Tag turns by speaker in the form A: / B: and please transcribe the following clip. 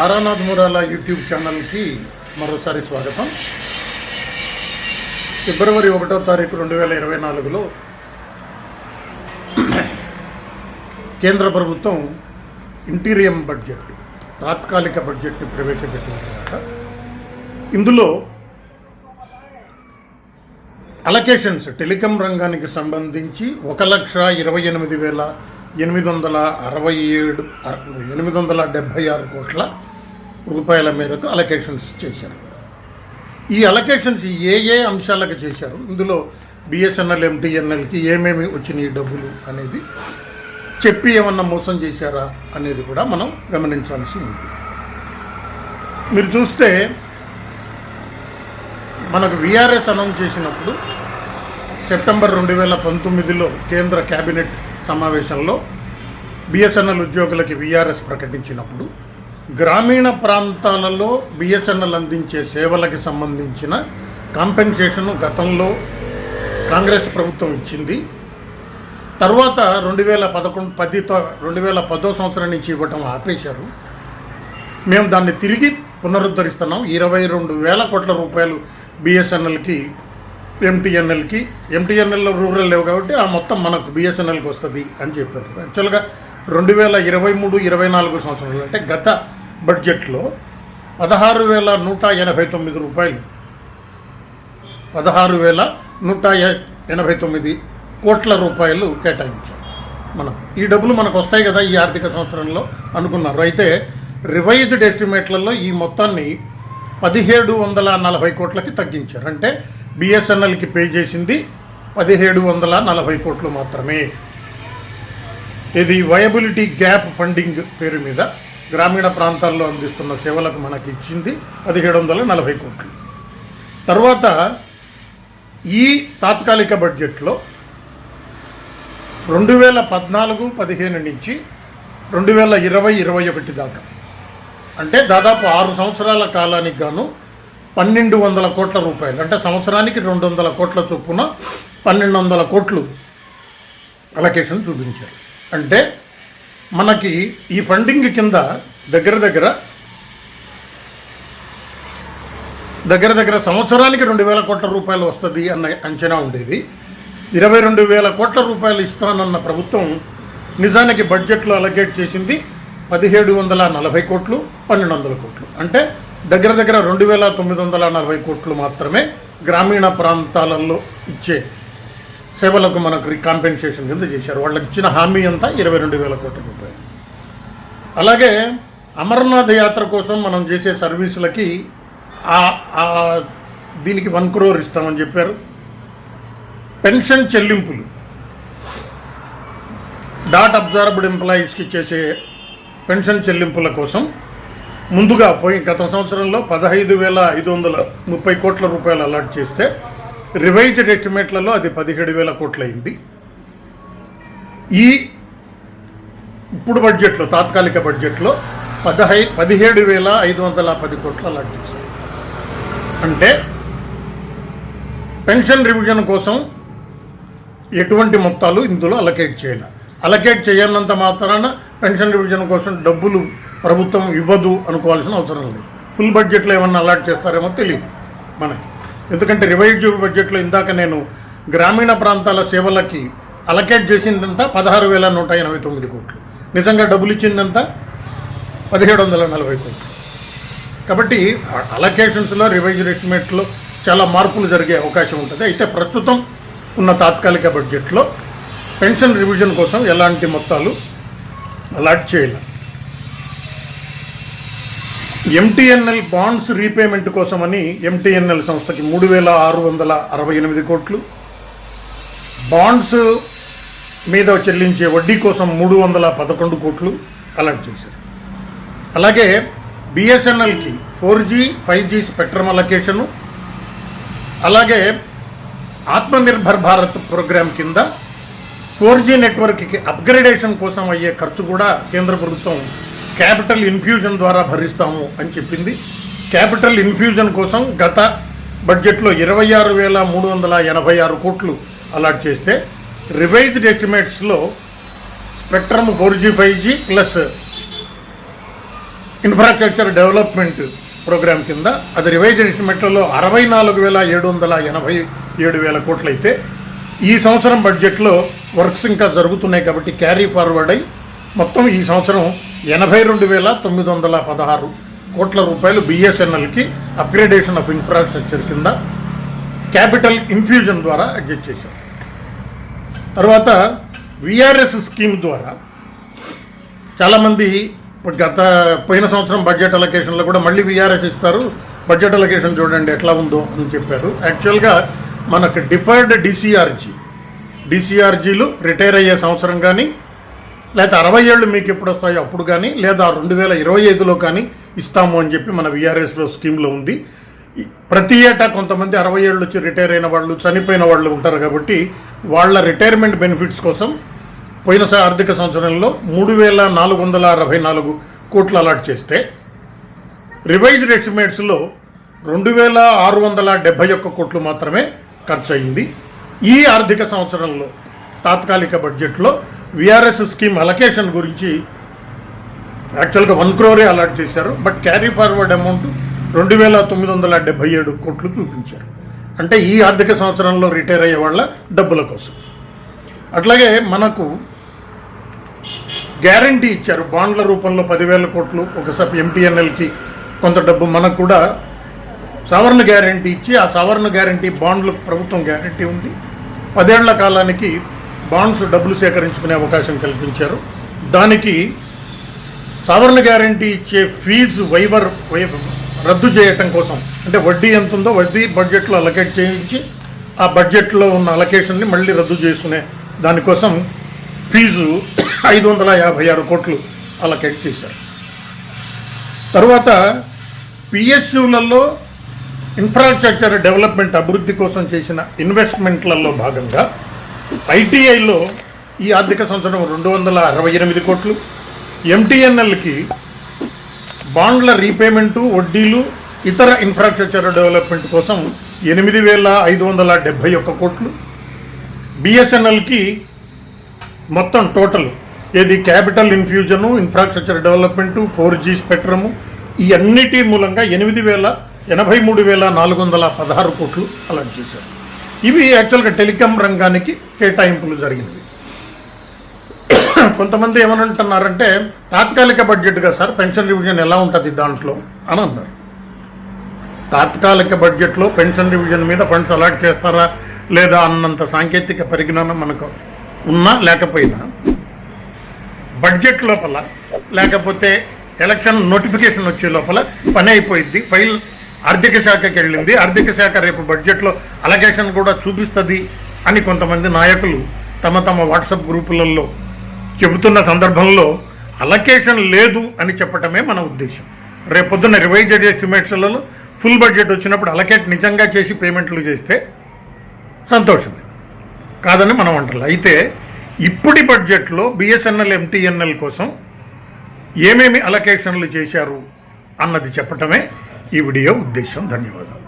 A: Taranath Murala YouTube ఛానల్కి మరోసారి స్వాగతం. ఫిబ్రవరి ఒకటో తారీఖు రెండు వేల ఇరవై నాలుగులో కేంద్ర ప్రభుత్వం ఇంటీరియం బడ్జెట్ తాత్కాలిక బడ్జెట్ని ప్రవేశపెట్టిన తర్వాత ఇందులో అలకేషన్స్ టెలికాం రంగానికి సంబంధించి ఒక లక్ష ఇరవై ఎనిమిది వేల ఎనిమిది వందల అరవై ఏడు అర- ఎనిమిది వందల డెబ్భై ఆరు కోట్ల రూపాయల మేరకు అలొకేషన్స్ చేశారు. ఈ అలకేషన్స్ ఏ ఏ అంశాలకు చేశారు? ఇందులో బిఎస్ఎన్ఎల్ ఎంటీఎన్ఎల్కి ఏమేమి వచ్చినాయి డబ్బులు అనేది చెప్పి ఏమన్నా మోసం చేశారా అనేది కూడా మనం గమనించాల్సి ఉంది. మీరు చూస్తే మనకు విఆర్ఎస్ అనౌన్స్ చేసినప్పుడు సెప్టెంబర్ రెండు వేల పంతొమ్మిదిలో కేంద్ర కేబినెట్ సమావేశంలో బిఎస్ఎన్ఎల్ ఉద్యోగులకి విఆర్ఎస్ ప్రకటించినప్పుడు గ్రామీణ ప్రాంతాలలో బిఎస్ఎన్ఎల్ అందించే సేవలకు సంబంధించిన కాంపెన్సేషన్ గతంలో కాంగ్రెస్ ప్రభుత్వం ఇచ్చింది. తర్వాత రెండు వేల పదకొండు పదితో రెండు వేల పదో సంవత్సరం నుంచి ఇవ్వటం ఆపేశారు. మేము దాన్ని తిరిగి పునరుద్ధరిస్తున్నాం. ఇరవై రెండు వేల కోట్ల రూపాయలు బిఎస్ఎన్ఎల్కి ఎంటీఎన్ఎల్కి ఎంటీఎన్ఎల్ రూరల్ లేవు కాబట్టి ఆ మొత్తం మనకు బిఎస్ఎన్ఎల్కి వస్తుంది అని చెప్పారు. యాక్చువల్గా రెండు వేల ఇరవై మూడు ఇరవై నాలుగు సంవత్సరాలు అంటే గత బడ్జెట్లో పదహారు వేల నూట ఎనభై తొమ్మిది రూపాయలు. పదహారు వేల నూట ఎనభై తొమ్మిది కోట్ల రూపాయలు కేటాయించాం. మనం ఈ డబ్బులు మనకు వస్తాయి కదా ఈ ఆర్థిక సంవత్సరంలో అనుకున్నారు. అయితే రివైజ్డ్ ఎస్టిమేట్లలో ఈ మొత్తాన్ని పదిహేడు వందల నలభై కోట్లకి తగ్గించారు. అంటే బిఎస్ఎన్ఎల్కి పే చేసింది పదిహేడు వందల నలభై కోట్లు మాత్రమే. ఇది వయబిలిటీ గ్యాప్ ఫండింగ్ పేరు మీద గ్రామీణ ప్రాంతాల్లో అందిస్తున్న సేవలకు మనకి ఇచ్చింది పదిహేడు వందల నలభై కోట్లు. తర్వాత ఈ తాత్కాలిక బడ్జెట్లో రెండు వేల పద్నాలుగు పదిహేను నుంచి రెండు వేల ఇరవై ఇరవై ఒకటి దాకా. అంటే దాదాపు ఆరు సంవత్సరాల కాలానికి గాను పన్నెండు వందల కోట్ల రూపాయలు. అంటే సంవత్సరానికి రెండు వందల కోట్ల చొప్పున పన్నెండు వందల కోట్లు అలొకేషన్ చూపించారు. అంటే మనకి ఈ ఫండింగ్ కింద దగ్గర దగ్గర దగ్గర దగ్గర సంవత్సరానికి రెండు వేల కోట్ల రూపాయలు వస్తుంది అన్న అంచనా ఉండేది. ఇరవై రెండు వేల కోట్ల రూపాయలు ఇస్తానన్న ప్రభుత్వం నిజానికి బడ్జెట్లో అలొకేట్ చేసింది పదిహేడు వందల నలభై కోట్లు పన్నెండు వందల కోట్లు. అంటే దగ్గర దగ్గర రెండు వేల తొమ్మిది వందల నలభై కోట్లు మాత్రమే గ్రామీణ ప్రాంతాలలో ఇచ్చే సేవలకు మనకు కాంపెన్సేషన్ కింద చేశారు. వాళ్ళకి ఇచ్చిన హామీ అంతా ఇరవై రెండు వేల కోట్ల రూపాయలు. అలాగే అమర్నాథ్ యాత్ర కోసం మనం చేసే సర్వీసులకి ఆ- దీనికి వన్ క్రోర్ ఇస్తామని చెప్పారు. పెన్షన్ చెల్లింపులు. డాట్ అబ్జర్వ్డ్ ఎంప్లాయీస్కి చేసే పెన్షన్ చెల్లింపుల కోసం ముందుగా పోయి గత సంవత్సరంలో పదహైదు వేల ఐదు వందల ముప్పై కోట్ల రూపాయలు అలాట్ చేస్తే రివైజ్డ్ ఎస్టిమేట్లలో అది పదిహేడు వేల కోట్లయింది. ఈ ఇప్పుడు బడ్జెట్లో తాత్కాలిక బడ్జెట్లో పదహై పదిహేడు వేల ఐదు వందల పది కోట్లు అలాట్ చేశారు. అంటే పెన్షన్ రివిజన్ కోసం ఎటువంటి మొత్తాలు ఇందులో అలకేట్ చేయాలి. అలకేట్ చేయనంత మాత్రాన పెన్షన్ రివిజన్ కోసం డబ్బులు ప్రభుత్వం ఇవ్వదు అనుకోవాల్సిన అవసరం లేదు. ఫుల్ బడ్జెట్లో ఏమన్నా అలాట్ చేస్తారేమో తెలియదు మనకి. ఎందుకంటే రివైజ్ బడ్జెట్లో ఇందాక నేను గ్రామీణ ప్రాంతాల సేవలకి అలకేట్ చేసిందంతా పదహారు వేల నూట ఎనభై తొమ్మిది కోట్లు. నిజంగా డబ్బులు ఇచ్చిందంతా పదిహేడు వందల నలభై కోట్లు. కాబట్టి అలకేషన్స్లో రివైజ్ ఎస్టిమేట్లో చాలా మార్పులు జరిగే అవకాశం ఉంటుంది. అయితే ప్రస్తుతం ఉన్న తాత్కాలిక బడ్జెట్లో పెన్షన్ రివిజన్ కోసం ఎలాంటి మొత్తాలు అలాట్ చేయాలి ఎంటీఎన్ఎల్ బాండ్స్ రీపేమెంట్ కోసమని ఎంటీఎన్ఎల్ సంస్థకి మూడు వేల ఆరు వందల అరవై ఎనిమిది కోట్లు. బాండ్స్ మీద చెల్లించే వడ్డీ కోసం మూడు వందల పదకొండు కోట్లు అలాట్ చేశారు. అలాగే బిఎస్ఎన్ఎల్కి four G five G spectrum allocation అలాగే ఆత్మనిర్భర్ భారత్ ప్రోగ్రాం కింద ఫోర్ జీ నెట్వర్క్కి అప్గ్రేడేషన్ కోసం అయ్యే ఖర్చు కూడా కేంద్ర ప్రభుత్వం క్యాపిటల్ ఇన్ఫ్యూజన్ ద్వారా భరిస్తాము అని చెప్పింది. క్యాపిటల్ ఇన్ఫ్యూజన్ కోసం గత బడ్జెట్లో ఇరవై ఆరు వేల మూడు వందల ఎనభై ఆరు కోట్లు అలాట్ చేస్తే revised ఎస్టిమేట్స్లో spectrum four G five G plus infrastructure development programme కింద అది రివైజ్డ్ ఎస్టిమేట్లలో అరవై నాలుగు వేల ఏడు వందల ఎనభై ఏడు వేల కోట్లయితే ఈ సంవత్సరం బడ్జెట్లో వర్క్స్ ఇంకా జరుగుతున్నాయి కాబట్టి క్యారీ ఫార్వర్డ్ అయి మొత్తం ఈ సంవత్సరం ఎనభై రెండు వేల తొమ్మిది వందల పదహారు కోట్ల రూపాయలు బిఎస్ఎన్ఎల్కి అప్గ్రేడేషన్ ఆఫ్ ఇన్ఫ్రాస్ట్రక్చర్ కింద క్యాపిటల్ ఇన్ఫ్యూజన్ ద్వారా అడ్జస్ట్ చేశారు తర్వాత విఆర్ఎస్ స్కీమ్ ద్వారా చాలామంది గత పోయిన సంవత్సరం బడ్జెట్ అలొకేషన్లో కూడా మళ్ళీ విఆర్ఎస్ ఇస్తారు. బడ్జెట్ అలొకేషన్ చూడండి ఎట్లా ఉందో అని చెప్పారు. యాక్చువల్గా మనకు డిఫర్డ్ డిసిఆర్జీ డిసిఆర్జీలు రిటైర్ అయ్యే సంవత్సరం కానీ లేకపోతే అరవై ఏళ్ళు మీకు ఎప్పుడు వస్తాయో అప్పుడు కానీ లేదా రెండు వేల ఇరవై ఐదులో కానీ ఇస్తాము అని చెప్పి మన విఆర్ఎస్లో స్కీమ్లో ఉంది. ప్రతి ఏటా కొంతమంది అరవై ఏళ్ళు వచ్చి రిటైర్ అయిన వాళ్ళు చనిపోయిన వాళ్ళు ఉంటారు కాబట్టి వాళ్ళ రిటైర్మెంట్ బెనిఫిట్స్ కోసం పోయిన ఆర్థిక సంవత్సరంలో మూడు వేల నాలుగు వందల అరవై నాలుగు కోట్లు అలాట్ చేస్తే రివైజ్డ్ ఎస్టిమేట్స్లో రెండు వేల ఆరు వందల డెబ్బై ఒక్క కోట్లు మాత్రమే ఖర్చు అయింది ఈ ఆర్థిక సంవత్సరంలో తాత్కాలిక బడ్జెట్లో విఆర్ఎస్ స్కీమ్ అలొకేషన్ గురించి యాక్చువల్గా వన్ క్రోరే అలాట్ చేశారు. బట్ క్యారీ ఫార్వర్డ్ అమౌంట్ రెండు వేల తొమ్మిది వందల డెబ్బై ఏడు కోట్లు చూపించారు. అంటే ఈ ఆర్థిక సంవత్సరంలో రిటైర్ అయ్యే వాళ్ళ డబ్బుల కోసం. అట్లాగే మనకు గ్యారంటీ ఇచ్చారు. బాండ్ల రూపంలో పదివేల కోట్లు ఒకసారి ఎంటీఎన్ఎల్కి కొంత డబ్బు మనకు కూడా సవర్ణ గ్యారంటీ ఇచ్చి ఆ సవర్ణ గ్యారంటీ బాండ్లు ప్రభుత్వం గ్యారంటీ ఉంది. పదేళ్ళ కాలానికి బాండ్స్ డబ్బులు సేకరించుకునే అవకాశం కల్పించారు. దానికి సవర్ణ గ్యారంటీ ఇచ్చే ఫీజు వైవర్ వై రద్దు చేయటం కోసం అంటే వడ్డీ ఎంత ఉందో వడ్డీ బడ్జెట్లో అలకేట్ చేయించి ఆ బడ్జెట్లో ఉన్న అలకేషన్ని మళ్ళీ రద్దు చేసుకునే దానికోసం ఫీజు ఐదు వందల యాభై ఆరు కోట్లు అలకేట్ చేశారు. తర్వాత పిఎస్యులలో ఇన్ఫ్రాస్ట్రక్చర్ డెవలప్మెంట్ అభివృద్ధి కోసం చేసిన ఇన్వెస్ట్మెంట్లలో భాగంగా ఐటీఐలో ఈ ఆర్థిక సంవత్సరం రెండు వందల అరవై ఎనిమిది కోట్లు. ఎంటీఎన్ఎల్కి బాండ్ల రీపేమెంటు వడ్డీలు ఇతర ఇన్ఫ్రాస్ట్రక్చర్ డెవలప్మెంట్ కోసం ఎనిమిది వేల ఐదు వందల డెబ్భై ఒక్క కోట్లు. బిఎస్ఎన్ఎల్కి మొత్తం టోటల్ ఏది capital infusion infrastructure development four G spectrum ఇవన్నిటి మూలంగా ఎనిమిది వేల ఎనభై మూడు వేల నాలుగు వందల పదహారు కోట్లు అలాట్ చేశారు. ఇవి యాక్చువల్గా టెలికాం రంగానికి కేటాయింపులు జరిగినవి. కొంతమంది ఏమనంటున్నారంటే తాత్కాలిక బడ్జెట్గా సార్ పెన్షన్ రివిజన్ ఎలా ఉంటుంది దాంట్లో? అని అన్నారు. తాత్కాలిక బడ్జెట్లో పెన్షన్ రివిజన్ మీద ఫండ్స్ అలాట్ చేస్తారా లేదా అన్నంత సాంకేతిక పరిజ్ఞానం మనకు ఉన్నా లేకపోయినా బడ్జెట్ లోపల లేకపోతే ఎలక్షన్ నోటిఫికేషన్ వచ్చే లోపల పని అయిపోయింది ఫైల్ ఆర్థిక శాఖకి వెళ్ళింది. ఆర్థిక శాఖ రేపు బడ్జెట్లో అలగేషన్ కూడా చూపిస్తుంది అని కొంతమంది నాయకులు తమ తమ వాట్సాప్ గ్రూపులలో చెబుతున్న సందర్భంలో అలకేషన్ లేదు అని చెప్పటమే మన ఉద్దేశం. రేపొద్దున రివైజ్డ్ ఎస్టిమేట్స్లలో ఫుల్ బడ్జెట్ వచ్చినప్పుడు అలకేట్ నిజంగా చేసి పేమెంట్లు చేస్తే సంతోషమే. కాదని మనం అంటారు అయితే ఇప్పటి బడ్జెట్లో బిఎస్ఎన్ఎల్ ఎంటీఎన్ఎల్ కోసం ఏమేమి అలకేషన్లు చేశారు అన్నది చెప్పటమే ఈ వీడియో ఉద్దేశం. ధన్యవాదాలు.